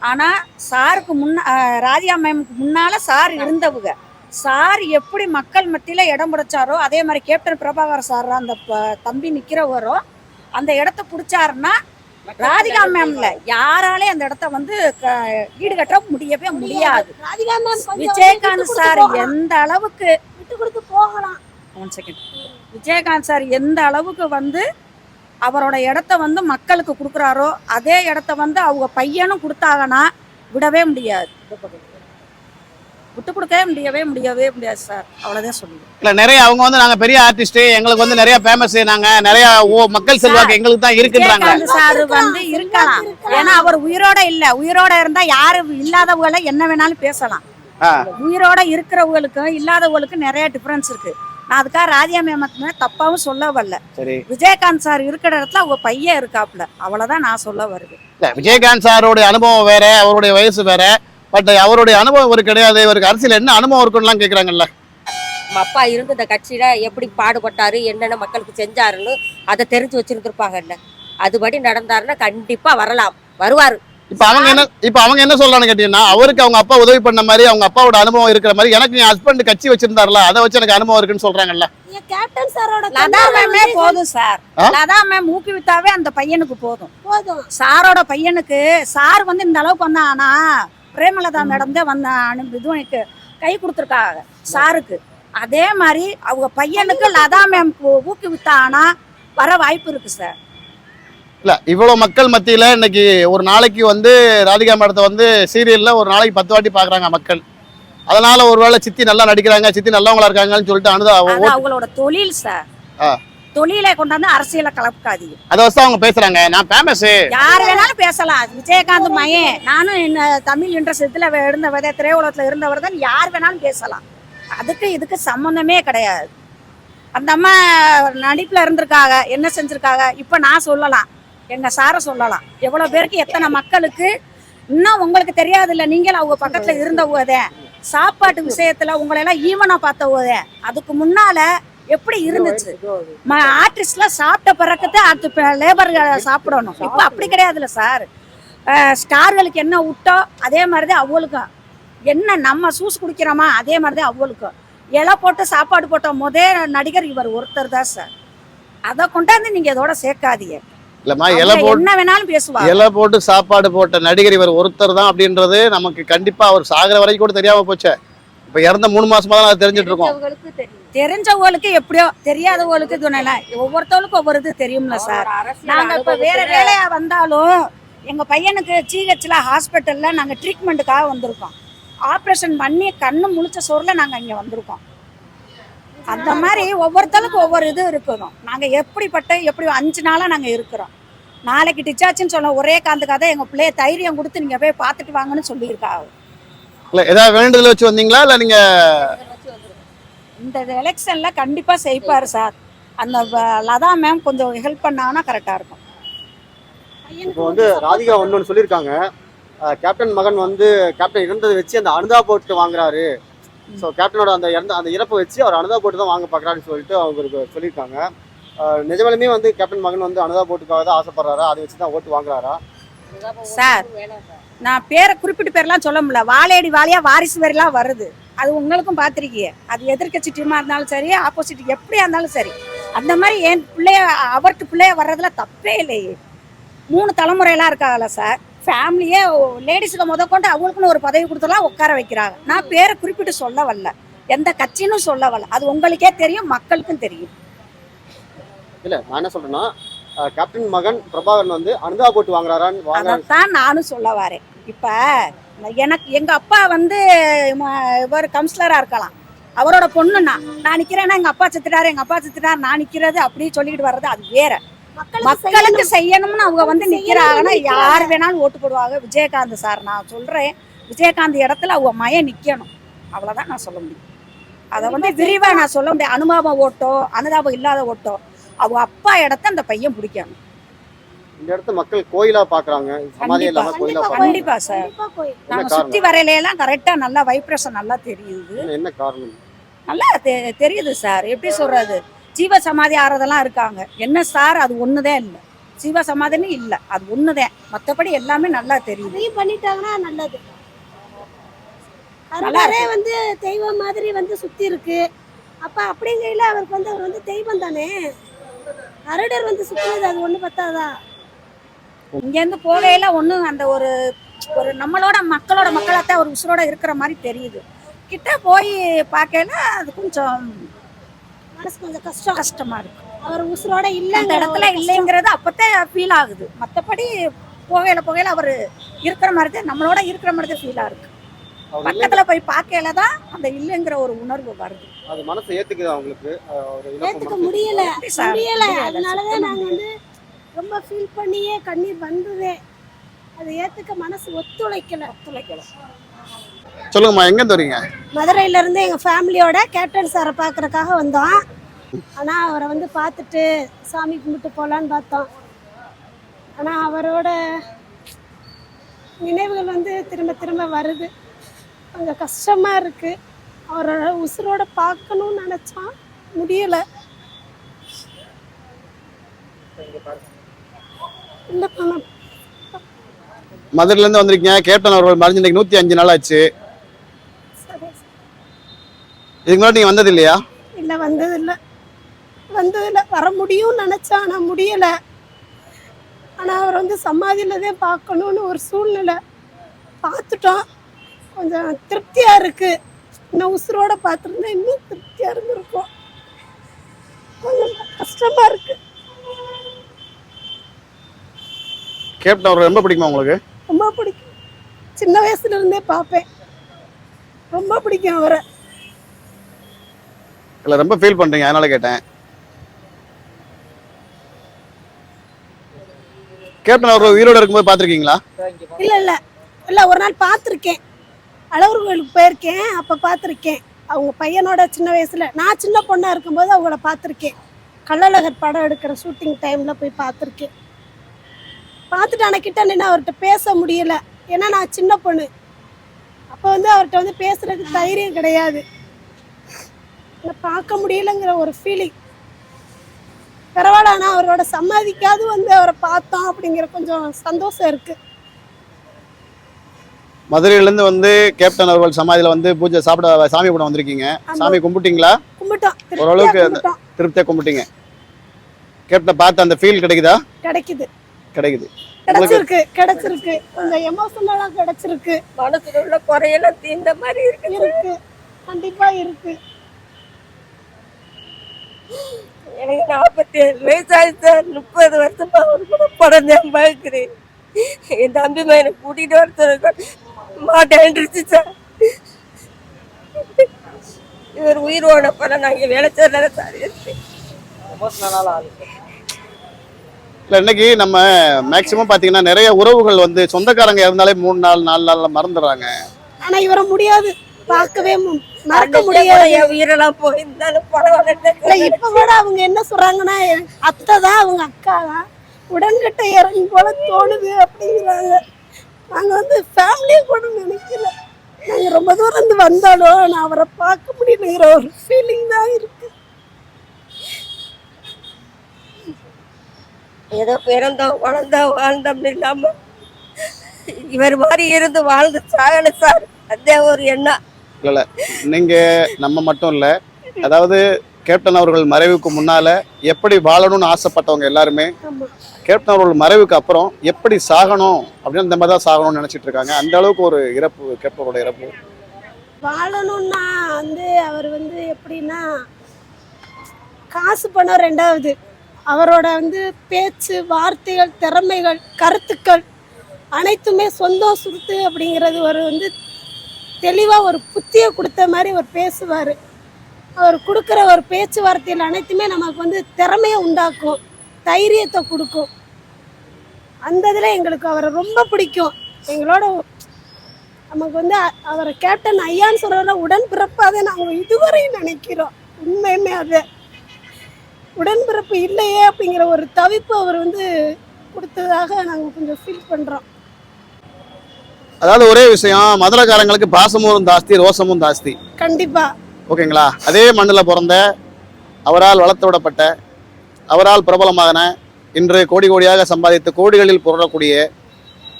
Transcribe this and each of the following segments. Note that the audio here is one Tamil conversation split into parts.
ஆனால் சாருக்கு முன்ன ராதிகா மேமுக்கு முன்னால் சார் இருந்தவங்க. சார் எப்படி மக்கள் மத்தியில் இடம் பிடிச்சாரோ அதே மாதிரி கேப்டன் பிரபாகர் சார் அந்த தம்பி நிற்கிறவரோ அந்த இடத்த பிடிச்சாருன்னா ராதிகா மேம்ல யாராலே அந்த இடத்த வந்து ஈடுகட்ட முடியவே முடியாது. ராதிகா மேம் கொஞ்சம் விஜயகாந்த் சார் எந்த அளவுக்கு விட்டு கொடுத்து போகலாம். One second. விஜயகாந்த் சார் எந்த அளவுக்கு வந்து அவரோட இடத்த வந்து மக்களுக்கு கொடுக்குறாரோ அதே இடத்த வந்து அவங்க பையனும் கொடுத்தாங்கன்னா விடவே முடியாது. விட்டு கொடுக்கவே முடியவே முடியவே முடியாது சார். அவ்வளோதான் சொல்லுவேன் இல்ல நிறைய அவங்க வந்து நாங்க பெரிய ஆர்டிஸ்ட் எங்களுக்கு வந்து நிறைய ஃபேமஸ் நாங்க நிறைய ஓ மக்கள் செல்வாக்கு எங்களுக்கு தான் இருக்குன்றாங்க. சார் வந்து இருக்கலாம். ஏன்னா அவர் உயிரோட இல்ல. உயிரோட இருந்தா யாரு இல்லாதவங்கள என்ன வேணாலும் பேசலாம். உயிரோட இருக்கிறவங்களுக்கும் இல்லாதவங்களுக்கும் நிறைய டிஃபரன்ஸ் இருக்கு. நான் அதுக்காக ராதியா மேமத்துமே தப்பாவும் சொல்ல வரல. சரி. விஜயகாந்த் சார் இருக்கிற இடத்துல அவங்க பையன் இருக்காப்ல அவ்வளவுதான் நான் சொல்ல வருது. இல்ல விஜயகாந்த் சாரோடைய அனுபவம் வேற அவருடைய வயசு வேற. பட் அவருடைய அனுபவம் இவருக்கு கிடையாது. இவருக்கு அரசியல் என்ன அனுபவம் இருக்குன்னுலாம் கேக்குறாங்கல்ல. நம்ம அப்பா இருந்து இந்த கட்சியில எப்படி பாடுபட்டாரு என்னென்ன மக்களுக்கு செஞ்சாருன்னு அதை தெரிஞ்சு வச்சிருந்துருப்பாங்கல்ல. அதுபடி நடந்தாருன்னா கண்டிப்பா வரலாம். வருவாரு. இப்ப அவங்க என்ன இப்ப அவங்க என்ன சொல்றான்னு கேட்டீங்கன்னா அவருக்கு அவங்க அப்பா உதவி பண்ண மாதிரி அவங்க அப்பாவோட அனுபவம் இருக்கிற மாதிரி எனக்கு என் ஹஸ்பண்ட் கட்சி வச்சிருந்தாருல அதை வச்சு எனக்கு அனுபவம் இருக்குன்னு சொல்றாங்கல்ல. கேப்டன் சாரோட லதா மேமே போதும் சார்? லதா மேம் ஊக்குவித்தாவே அந்த பையனுக்கு போதும். போதும். சாரோட பையனுக்கு சார் வந்து இந்த அளவுக்கு வந்தானா பிரேமலதா மேடம் தான் வந்த அனு- இது எனக்கு கை கொடுத்துருக்காங்க சாருக்கு. அதே மாதிரி அவங்க பையனுக்கு லதா மேம் ஊக்குவித்தானா வர வாய்ப்பு இருக்கு சார். இல்ல இவ்வளவு மக்கள் மத்தியில இன்னைக்கு ஒரு நாளைக்கு வந்து ராதிகா மேடத்தை வந்து சீரியல்ல ஒரு நாளைக்கு பத்து வாட்டி பாக்குறாங்க மக்கள். அதனால ஒருவேளை சித்தி நல்லா நடிக்கிறாங்க சித்தி நல்லவங்களா இருக்காங்கன்னு சொல்லிட்டு அனுதா அவங்களோட தொழில் சார். தொழிலை கொண்டாந்து அரசியலை கலக்காதீங்க. அதை வச்சு அவங்க பேசுறாங்க. நான் ஃபேமஸ் யார் வேணாலும் பேசலாம். விஜயகாந்த் மயன். நானும் என்ன தமிழ் இண்டஸ்ட்ரியத்தில் இருந்த திரையுலகத்தில் இருந்தவர் தான் யார் வேணாலும் பேசலாம். அதுக்கு இதுக்கு சம்மந்தமே கிடையாது. அந்த அம்மா நடிப்பில் இருந்திருக்காங்க என்ன செஞ்சுருக்காங்க இப்போ நான் சொல்லலாம். எங்கள் சாரை சொல்லலாம். எவ்வளோ பேருக்கு எத்தனை மக்களுக்கு? இன்னும் உங்களுக்கு தெரியாது இல்லை நீங்கள் அவங்க பக்கத்தில் இருந்த உதே சாப்பாட்டு விஷயத்தில் உங்களெல்லாம் ஈவனாக பார்த்த உதே அதுக்கு முன்னால் எப்படி இருந்துச்சு? ஆர்டிஸ்ட்லாம் சாப்பிட்ட பிறகுதான் அடுத்து லேபர்களை சாப்பிடணும். இப்போ அப்படி கிடையாதுல்ல சார். ஸ்டார்களுக்கு என்ன விட்டோ அதே மாதிரி தான் அவளுக்கும் என்ன நம்ம சூஸ் குடிக்கிறோமா அதே மாதிரி தான் அவளுக்கும் இலை போட்டு சாப்பாடு போட்ட முதே நடிகர் இவர் ஒருத்தர் தான் சார். அதை கொண்டாந்து நீங்கள் இதோட சேர்க்காதீங்க. இல்லம்மா இலை போட்டு என்ன வேணாலும் பேசுவாங்க. இலை போட்டு சாப்பாடு போட்ட நடிகர் இவர் ஒருத்தர் தான் அப்படின்றது நமக்கு கண்டிப்பா அவர் சாகுற வரைக்கும் கூட தெரியாம போச்சே. இப்ப இறந்த மூணு மாசமா தான் அது தெரிஞ்சிட்டு இருக்கோம். தெரிஞ்சவங்களுக்கு தெரியும். தெரிஞ்சவங்களுக்கு எப்படியோ தெரியாதவங்களுக்கு இல்ல ஒவ்வொருத்தவங்களுக்கும் ஒவ்வொரு இது தெரியும்ல சார். நாங்க இப்ப வேற வேலையா வந்தாலும் எங்க பையனுக்கு ஜிஹெச்ல ஹாஸ்பிட்டல்ல நாங்க ட்ரீட்மெண்ட்டுக்காக வந்திருக்கோம். ஆப்ரேஷன் பண்ணி கண்ணு முழிச்ச சோறுல நாங்க இங்க வந்திருக்கோம். அந்த மாதிரி ஒவ்வொருத்தருக்கும் ஒவ்வொரு இது இருக்கணும் நாங்க எப்படிப்பட்ட எப்படி அஞ்சு நாளா நாங்க இருக்கிறோம். நாளைக்கு டிச்சாச்சுன்னு சொன்ன ஒரே காந்துக்காக தான் எங்க பிள்ளைய தைரியம் கொடுத்து நீங்க போய் பார்த்துட்டு வாங்கன்னு சொல்லியிருக்காங்க இல்ல ஏதாவது வேண்டுதல் வச்சு வந்தீங்களா? இல்ல நீங்க இந்த எலெக்ஷன்ல கண்டிப்பா செய்ப்பாரு சார். அந்த லதா மேம் கொஞ்சம் ஹெல்ப் பண்ணாங்கன்னா கரெக்டா இருக்கும். இப்போ வந்து ராதிகா ஒன்று சொல்லியிருக்காங்க. கேப்டன் மகன் வந்து கேப்டன் இறந்ததை வச்சு அந்த அனுதா போட்டு வாங்குறாரு. ஸோ கேப்டனோட அந்த இறந்த அந்த இறப்பை வச்சு அவர் அனுதா போட்டு தான் வாங்க பார்க்குறாருன்னு சொல்லிட்டு அவங்களுக்கு சொல்லியிருக்காங்க. நிஜமாலுமே வந்து கேப்டன் மகன் வந்து அனுதா போட்டுக்காக தான் ஆசைப்படுறாரா? அதை வச்சு தான் ஓட்டு வாங்குறாரா? சார் நான் பேரை குறிப்பிட்டு பேர்லாம் சொல்ல முடியல. வாழையடி வாழையா வாரிசு வரிலாம் வருது. அது உங்களுக்கும் பார்த்துருக்கீங்க அது எதிர்க்கட்சி டீமாக இருந்தாலும் சரி ஆப்போசிட் எப்படியா இருந்தாலும் சரி. அந்த மாதிரி என் பிள்ளைய அவருக்கு பிள்ளைய வர்றதுல தப்பே இல்லையே. மூணு தலைமுறையெல்லாம் இருக்காங்களா சார். ஃபேமிலியே லேடிஸுக்கு முத கொண்டு அவங்களுக்குன்னு ஒரு பதவி கொடுத்தலாம் உட்கார வைக்கிறாங்க. நான் பேரை குறிப்பிட்டு சொல்ல வரல. எந்த கட்சின்னு சொல்ல வரல. அது உங்களுக்கே தெரியும் மக்களுக்கும் தெரியும். இல்லை நான் என்ன சொல்றேன்னா அஹ் கேப்டன் மகன் பிரபாகரன் வந்து அனுதா போட்டு வாங்குறாரான்னு வாங்குறாரு. அதைத்தான் நானும் சொல்ல வரேன். இப்போ எனக்கு எங்கள் அப்பா வந்து இவர் கவுன்சிலராக இருக்கலாம். அவரோட பொண்ணு நான் நிற்கிறேன்னா எங்கள் அப்பா செத்துட்டாரு எங்கள் அப்பா செத்துட்டாரு நான் நிற்கிறது அப்படியே சொல்லிக்கிட்டு வர்றது அது வேற. மக்களுக்கு செய்யணும்னு அவங்க வந்து நிற்கிறாங்கன்னா யார் வேணாலும் ஓட்டு போடுவாங்க. விஜயகாந்த் சார் நான் சொல்கிறேன் விஜயகாந்த் இடத்துல அவங்க மயம் நிற்கணும் அவ்வளோதான் நான் சொல்ல முடியும். அதை வந்து விரிவாக நான் சொல்ல முடியும். அனுபவம் ஓட்டோ அனுதாபம் இல்லாத ஓட்டோ அவங்க அப்பா இடத்த அந்த பையன் பிடிக்கணும். இந்த இடத்த மக்கள் கோயிலா பாக்குறாங்க. கண்டிப்பா. சார். நாங்க சுத்தி வரையில கரெக்டா நல்லா வைப்ரேஷன் நல்லா தெரியுது. என்ன- காரணம்? நல்லா தெ- தெரியுது சார். எப்படி சொல்றது? ஜீவ சமாதி ஆறதெல்லாம் இருக்காங்க. என்ன சார்? அது ஒண்ணுதான் இல்லை. சிவ சமாதின்னு இல்லை. அது ஒண்ணுதான் மற்றபடி எல்லாமே நல்லா தெரியுது. பண்ணிட்டாங்கன்னா நல்லது. நல்லா அருளாரே வந்து தெய்வம் மாதிரி வந்து சுத்தி இருக்கு. அப்ப அப்படிங்கையில அவருக்கு வந்து அவர் வந்து தெய்வம் தானே? கருடர் வந்து சுத்துறது அது ஒண்ணு பத்தாதா? இங்கேருந்து போகையில ஒன்றும் அந்த ஒரு ஒரு நம்மளோட மக்களோட மக்களாத்தான் ஒரு உசுரோட இருக்கிற மாதிரி தெரியுது. கிட்ட போய் பார்க்கையில அது கொஞ்சம் மனசு கொஞ்சம் கஷ்டம். கஷ்டமா இருக்கு அவர் உசுரோட அந்த இல்லைங்கிற இடத்துல. இல்லைங்கிறது அப்பதான் ஃபீல் ஆகுது. மற்றபடி போகையில போகையில அவர் இருக்கிற மாதிரி தான் நம்மளோட இருக்கிற மாதிரி தான் ஃபீலா இருக்கு. அவர் இல்லை பக்கத்துல போய் பார்க்கையில தான் அந்த இல்லைங்கிற ஒரு உணர்வு வருது. அது மனசை ஏத்துக்குது அவங்களுக்கு மனசு? முடியல? முடியல. முடியல, அதனாலதான் சுத்தமா நாங்க வந்து ரொம்ப ஃபீல் பண்ணியே கண்ணீர் வந்ததே. அது ஏத்துக்க மனசு ஒத்துழைக்கல. ஒத்துழைக்கல. சொல்லுங்கம்மா எங்கேருந்து வரீங்க? மதுரையில இருந்து எங்க ஃபேமிலியோட கேப்டன் சாரை பார்க்கறதுக்காக வந்தோம். ஆனா அவரை வந்து பார்த்துட்டு சாமி கும்பிட்டு போலான்னு பார்த்தோம். ஆனா அவரோட நினைவுகள் வந்து திரும்ப திரும்ப வருது. கொஞ்சம் கஷ்டமா இருக்கு. அவரோட உசுரோட பார்க்கணும்னு நினைச்சோம். முடியல. இல்லை மதுரையிலேருந்து வந்திருக்கீங்க. கேப்டன் அவர்கள் மறைஞ்சு இன்னைக்கு நூற்றி அஞ்சு நாள் ஆச்சு. இதுக்கு முன்னாடி நீங்கள் வந்தது இல்லையா இல்லை வந்ததில்லை. வந்ததில்லை. வர முடியும்னு நினச்சேன் ஆனால் முடியலை. ஆனால் அவர் வந்து சமாதியில் தான் பார்க்கணுன்னு ஒரு சூழ்நிலை. பார்த்துட்டோம். கொஞ்சம் திருப்தியாக இருக்குது இன்னும் உசுரோட பார்த்துருந்தா இன்னும் திருப்தியாக இருந்திருக்கும். கொஞ்சம் கஷ்டமாக இருக்குது கேப்டன் அவர்கள் ரொம்ப பிடிக்குமா உங்களுக்கு? ரொம்ப பிடிக்கும். சின்ன வயசுல இருந்தே பார்ப்பேன். ரொம்ப பிடிக்கும் அவரை. இல்லை ரொம்ப ஃபீல் பண்ணுறீங்க அதனால கேட்டேன். கேப்டன் அவர் உயிரோட இருக்கும்போது பார்த்துருக்கீங்களா? இல்லை இல்லை. இல்லை ஒரு நாள் பார்த்துருக்கேன். அழகர் கோயிலுக்கு போயிருக்கேன். அப்போ பார்த்துருக்கேன். அவங்க பையனோட சின்ன வயசில் நான் சின்ன பொண்ணாக இருக்கும்போது அவங்கள பார்த்துருக்கேன். கள்ளழகர் படம் எடுக்கிற ஷூட்டிங் டைமில் போய் பார்த்துருக்கேன். பார்த்துட்டு ஆனால் கிட்ட நின்று அவர்கிட்ட பேச முடியல. ஏன்னா நான் சின்ன பொண்ணு. அப்போ வந்து அவர்கிட்ட வந்து பேசுறதுக்கு தைரியம் கிடையாது. என்னை பார்க்க முடியலங்கிற ஒரு ஃபீலிங் பரவாயில்ல ஆனால் அவரோட சம்மதிக்காது வந்து அவரை பார்த்தோம் அப்படிங்கிற கொஞ்சம் சந்தோஷம் இருக்குது மதுரையிலேருந்து வந்து கேப்டன் அவர்கள் சமாதியில் வந்து பூஜை சாப்பிட சாமி கூட வந்திருக்கீங்க. சாமி கும்பிட்டீங்களா? கும்பிட்டோம். ஓரளவுக்கு திருப்தியாக கும்பிட்டீங்க. கேப்டனை பார்த்து அந்த ஃபீல் கிடைக்குதா? கிடைக்குது. கிடைக்குது. கிடைச்சிருக்கு கிடைச்சிருக்கு. கொஞ்சம் எமோஷனலா கிடைச்சிருக்கு. மனசுல உள்ள குறையெல்லாம் தீர்ந்த மாதிரி இருக்கு. இருக்கு. கண்டிப்பா இருக்கு. எனக்கு நாற்பத்தி ஏழு வயசு ஆயிடுச்சு சார் முப்பது வருஷமா அவர் கூட படம் பார்க்குறேன். என் தம்பி பையனை கூட்டிட்டு வர சொல்ல மாட்டேன்ருச்சு சார். இவர் உயிர் ஓனப்பட நாங்கள் வேலை செய்யல சார் இல்லை. இன்னைக்கு நம்ம மேக்சிமம் பார்த்தீங்கன்னா நிறைய உறவுகள் வந்து சொந்தக்காரங்க இருந்தாலே மூணு நாள் நாலு நாளில் மறந்துடுறாங்க. ஆனா இவரை முடியாது. பார்க்கவே மறக்க முடியாது. என் உயிரெல்லாம் போயிருந்தாலும் பரவாயில்ல. இப்ப கூட அவங்க என்ன சொல்றாங்கன்னா அத்தை தான் அவங்க அக்கா தான். உடன்கட்டை இறங்கி போல தோணுது அப்படிங்கிறாங்க. நாங்க வந்து ஃபேமிலியை கூட நினைக்கல. நாங்க ரொம்ப தூரம் இருந்து வந்தாலும் நான் அவரை பார்க்க முடியலைங்கிற ஒரு ஃபீலிங் தான் இருக்கு. ஏதோ பிறந்தோம் வளர்ந்தோம் வாழ்ந்தோம்னு இல்லாம இவர் மாதிரி இருந்து வாழ்ந்து சாகணும் சார். அதே ஒரு எண்ணம். இல்லை நீங்கள் நம்ம மட்டும் இல்லை. அதாவது கேப்டன் அவர்கள் மறைவுக்கு முன்னால எப்படி வாழணும்னு ஆசைப்பட்டவங்க எல்லாருமே கேப்டன் அவர்கள் மறைவுக்கு அப்புறம் எப்படி சாகணும் அப்படின்னு இந்த மாதிரி தான் சாகணும்னு நினைச்சிட்டு இருக்காங்க. அந்த அளவுக்கு ஒரு இறப்பு கேப்டனோட இறப்பு. வாழணும்னா வந்து அவர் வந்து எப்படின்னா காசு பணம் ரெண்டாவது. அவரோட வந்து பேச்சு வார்த்தைகள் திறமைகள் கருத்துக்கள் அனைத்துமே சொந்தம் சுருத்து அப்படிங்கிறது ஒரு வந்து தெளிவாக ஒரு புத்தியை கொடுத்த மாதிரி அவர் பேசுவார். அவர் கொடுக்குற ஒரு பேச்சுவார்த்தைகள் அனைத்துமே நமக்கு வந்து திறமையை உண்டாக்கும் தைரியத்தை கொடுக்கும். அந்த இதில் எங்களுக்கு அவரை ரொம்ப பிடிக்கும். எங்களோட நமக்கு வந்து அவரை கேப்டன் ஐயான்னு சொல்கிறத உடன்பிறப்பாக நாங்கள் இதுவரையும் நினைக்கிறோம். உண்மையுமே அது. உடன்பிறப்பு இல்லையே அப்படிங்கிற ஒரு தவிப்பு அவர் வந்து கொடுத்ததாக நாங்கள் கொஞ்சம் ஃபீல் பண்ணுறோம் அதாவது ஒரே விஷயம் மதுரைக்காரங்களுக்கு பாசமும் ஜாஸ்தி ரோசமும் ஜாஸ்தி. கண்டிப்பாக ஓகேங்களா? அதே மண்ணில் பிறந்த அவரால் வளர்த்து விடப்பட்ட அவரால் பிரபலமான இன்று கோடி கோடியாக சம்பாதித்து கோடிகளில் புரளக்கூடிய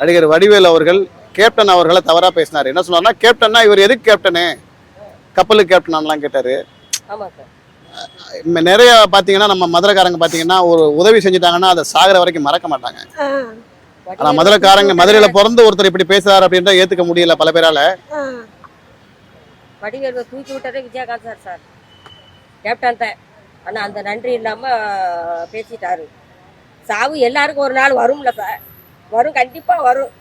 நடிகர் வடிவேல் அவர்கள் கேப்டன் அவர்களை தவறாக பேசினார். என்ன சொன்னார்னா கேப்டன்னா இவர் எதுக்கு கேப்டனு? கப்பலுக்கு கேப்டனான்லாம் கேட்டார். ஆமா சார். நிறைய பார்த்தீங்கன்னா நம்ம மதுரைக்காரங்க பார்த்தீங்கன்னா ஒரு உதவி செஞ்சுட்டாங்கன்னா அதை சாகிற வரைக்கும் மறக்க மாட்டாங்க. ஆ, ஆனால் மதுரைக்காரங்க மதுரையில் பிறந்து ஒருத்தர் இப்படி பேசுறாரு அப்படின்ற ஏற்றுக்க முடியல பல பேரால. வடிவேலு தூக்கி விட்டதே விஜயகாந்த் சார் சார். கேப்டன் தான். ஆனா அந்த நன்றி இல்லாம பேசிட்டாரு. சாவு எல்லாருக்கும் ஒரு நாள் வரும்ல சார். வரும் கண்டிப்பா வரும்.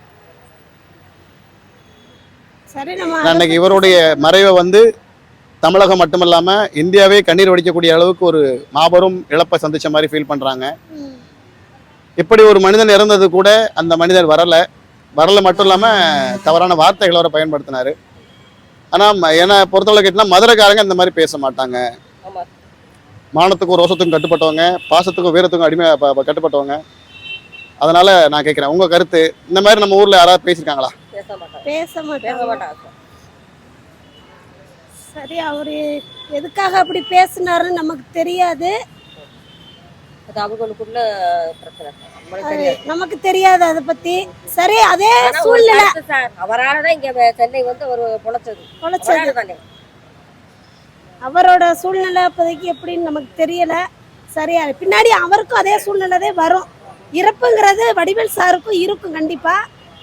சரி நம்ம அன்னைக்கு இவருடைய மறைவை வந்து தமிழகம் மட்டுமல்லாம இந்தியாவே கண்ணீர் வடிக்கக்கூடிய அளவுக்கு ஒரு மாபெரும் இழப்பை சந்திச்ச மாதிரி ஃபீல் பண்றாங்க. இப்படி ஒரு மனிதன் இறந்தது கூட அந்த மனிதர் வரல. வரல மட்டும் இல்லாம தவறான வார்த்தைகளோட பயன்படுத்தினாரு. ஆனா ம- என்னை பொறுத்தவரை கேட்டீங்கன்னா மதுரைக்காரங்க இந்த மாதிரி பேச மாட்டாங்க. ஆமா. மானத்துக்கும் ரோசத்துக்கும் கட்டுப்பட்டவங்க பாசத்துக்கும் வீரத்துக்கும் அடிமை கட்டுப்பட்டவங்க. அதனால நான் கேட்கிறேன் உங்க கருத்து இந்த மாதிரி நம்ம ஊர்ல யாராவது பேசியிருக்காங்களா? பேச மாட்டாங்க. பேச பேச மாட்டாங்க. மாட்டாங்க சார் சரி அவரு எதுக்காக அப்படி பேசினாருன்னு நமக்கு தெரியாது. அது அவங்களுக்குள்ள பிரச்சனை. நமக்கு தெரியாது அதை பத்தி. சரி அதே சூழ்நிலை. சார் அவராலதான் இங்க சென்னை வந்து ஒரு பொழைச்சது. பொழைச்சது. தானே. அவரோட சூழ்நிலை அப்போதைக்கு எப்படின்னு நமக்கு தெரியல. சரியா பின்னாடி அவருக்கும் அதே சூழ்நிலை தான் வரும். இறப்புங்கிறது வடிவேல் சாருக்கும் இருக்கும் கண்டிப்பா.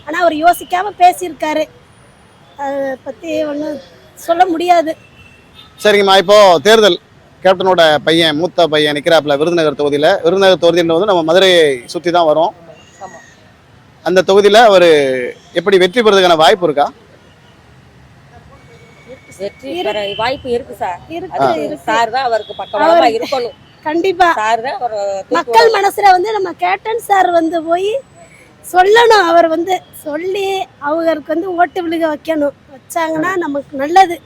ஆனா அவர் யோசிக்காம பேசியிருக்காரு. அதை பத்தி ஒன்றும் சொல்ல முடியாது. சரிங்கம்மா இப்போ தேர்தல். கேப்டனோட பையன் மூத்த பையன் நிற்கிறாப்புல விருதுநகர் தொகுதியில். விருதுநகர் தொகுதின்றது வந்து நம்ம மதுரையை சுற்றி தான் வரும். ஆமா. அந்த தொகுதியில் அவர் எப்படி வெற்றி பெறதுக்கான வாய்ப்பு இருக்கா? வெற்றி பெற வாய்ப்பு இருக்கு சார். இருக்கு அது இருக்கு. சார் தான் அவருக்கு பக்கபலமா இருக்கணும். கண்டிப்பா. சார் தான் மக்கள் மனசுல வந்து நம்ம கேப்டன் சார் வந்து போய் சொல்லணும். அவர் வந்து சொல்லி அவருக்கு வந்து ஓட்டு விழுக வைக்கணும். வச்சாங்கன்னா நமக்கு நல்லது.